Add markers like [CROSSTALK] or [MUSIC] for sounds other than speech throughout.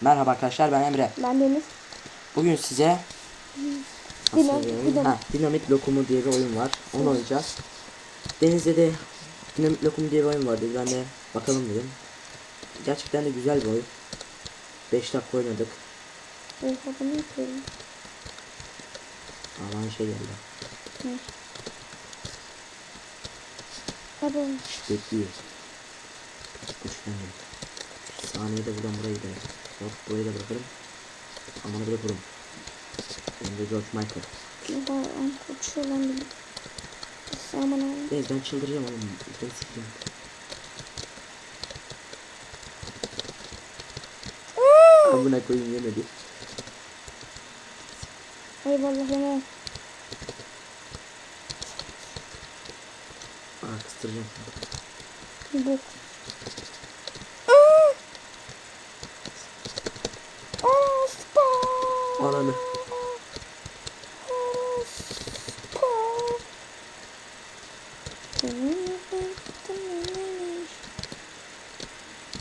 Merhaba arkadaşlar ben Emre. Ben Deniz. Bugün size oyun? Dino- Ha, Dinamit Lokumu diye bir oyun var. Onu oynayacağız. Deniz'de de Dinamit Lokumu diye bir oyun var dedi. Ben de bakalım dedim. Gerçekten de güzel bir oyun. 5 dakika oynadık. Bu ne yapıyorum? Aa bana şey geldi. Hadi oğlum. Bekliyor. Güçlendim. Saniyede buradan buraya gidelim. Yok burayı da bırakırım. Amanı bırakırım. Ben de George Michael. Oha am uçuyor lan bir. Aman abi. Deniz ben çıldıracağım oğlum. Ben sikeyim. Amına koyayım yemedi. Eyvallah yine. Aa kıstıracağım. Bu. Aa! Aa, spa! Ananı.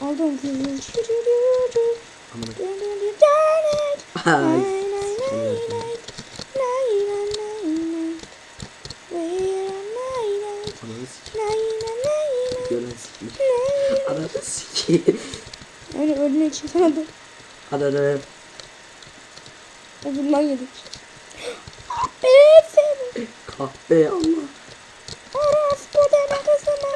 Aldım. Amına Ay. Ananı sikeyim. Öyle ölmek için sana da Ananı. O bundan yedik. Aferin. Kahpe Allah. Orospu deme kızıma.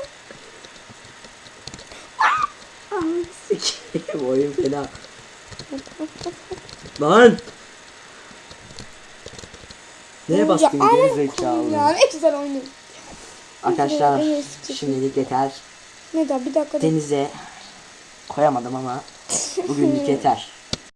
Ananı sikeyim. Oyun fena. Lan. Neye bastın Ya, geri Ya zekalı? ne güzel oynuyor. Arkadaşlar şimdilik yeter. Ne daha bir dakika. Denize koyamadım ama bugünlük [LAUGHS] yeter.